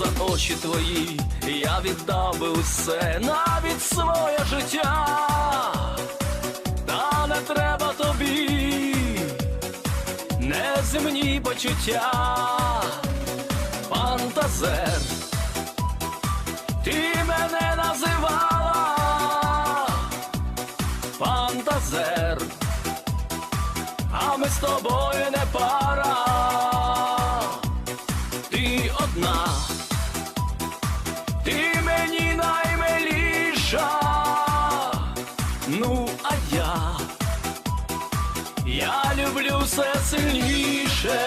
за очі твої, я віддав би усе, навіть своє життя, та не треба тобі, неземні почуття, фантазер, ти мене називала, фантазер, а ми з тобою не пара, ну а я, я люблю все сильніше.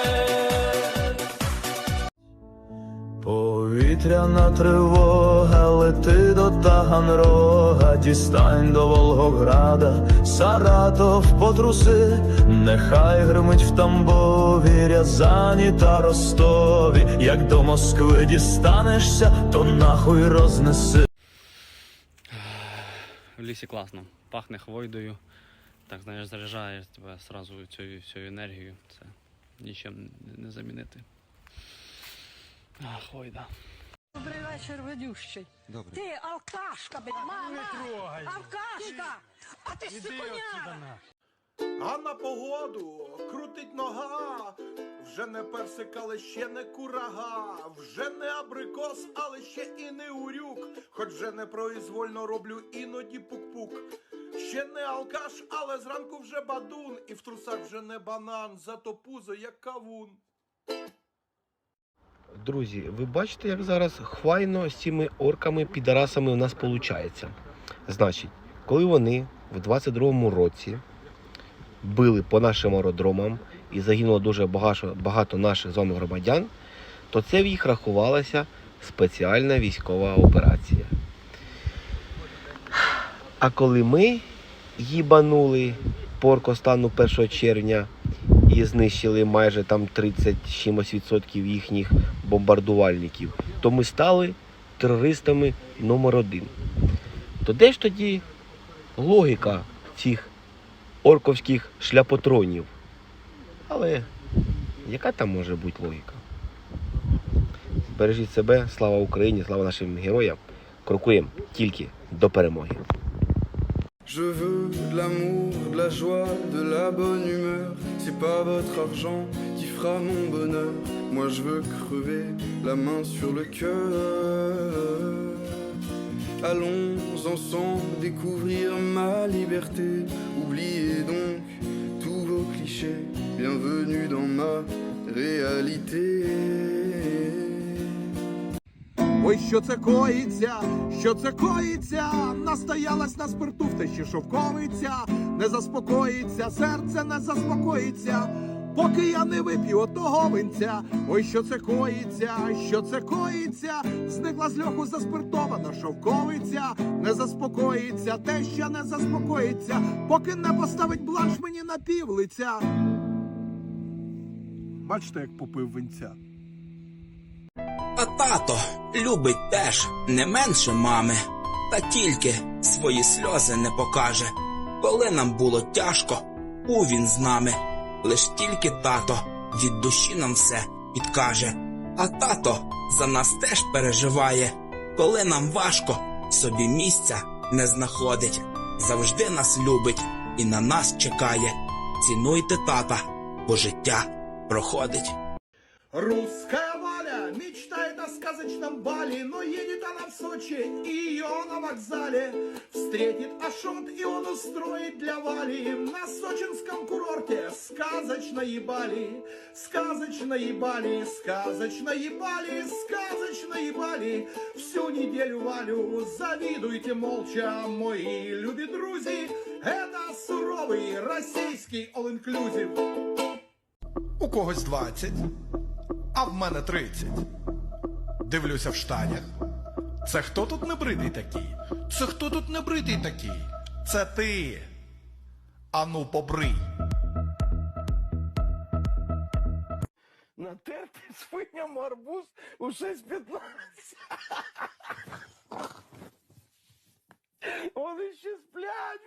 Повітряна тривога, лети до Таганрога, дістань до Волгограда, Саратов потруси, нехай гримить в Тамбові, Рязані та Ростові. Як до Москви дістанешся, то нахуй рознеси. В лісі класно. Пахне хвойдою. Так, знаєш, заряджає тебе сразу цією всю енергію. Це нічим не- замінити. А, хвойда. Добрий вечір, ведющий. Добре. Ти алкашка, блядь. Мама, алкашка. А ти сикуняра. А на погоду крутить нога. Вже не персик, але ще не курага. Вже не абрикос, але ще і не урюк. Хоч вже не произвольно роблю іноді пук-пук. Ще не алкаш, але зранку вже бадун. І в трусах вже не банан, зато пузо як кавун. Друзі, ви бачите, як зараз хвайно з цими орками, підарасами у нас виходить. Значить, коли вони в 22-му році били по нашим аеродромам і загинуло дуже багато, багато наших з вами громадян, то це в їх рахувалася спеціальна військова операція. А коли ми їбанули поркостану 1 червня і знищили майже там 30 з чимось відсотків їхніх бомбардувальників, то ми стали терористами номер один. То де ж тоді логіка цих орковських шляпотронів? Але яка там може бути логіка? Бережіть себе, слава Україні, слава нашим героям. Крокуємо тільки до перемоги. Je veux de l'amour, de la joie, de la bonne humeur. C'est pas votre argent qui fera mon bonheur. Moi je veux crever la main sur le cœur. Allons ensemble découvrir ma liberté. Oubliez Bienvenue dans ma réalité. Ой, що це коїться, що це коїться, настоялась на спирту в тещі шовковиця, не заспокоїться, серце не заспокоїться, поки я не вип'ю отого винця. Ой, що це коїться, що це коїться, зникла з льоху заспиртована шовковиця, не заспокоїться, теща не заспокоїться, поки не поставить бланш мені на півлиця. Бачите, як попив винця. А тато любить теж не менше мами, та тільки свої сльози не покаже. Коли нам було тяжко, був він з нами, лиш тільки тато від душі нам все підкаже. А тато за нас теж переживає, коли нам важко, собі місця не знаходить, завжди нас любить і на нас чекає. Цінуйте тата, бо життя проходить. Русская воля мечтает о сказочном бале, но едет она в Сочи, и ее на вокзале встретит Ашот, и он устроит для Вали на сочинском курорте сказочные Бали, сказочные Бали, сказочные Бали, сказочные Бали. Всю неделю Валю завидуйте молча, мои любі друзі, это суровый российский all-inclusive. У когось 20, а в мене 30. Дивлюся в штанях. Це хто тут не бритий такий? Це хто тут не бритий такий? Це ти. Ану, побрий. Натерти свиням арбуз у 6.15. Вони ще сплять.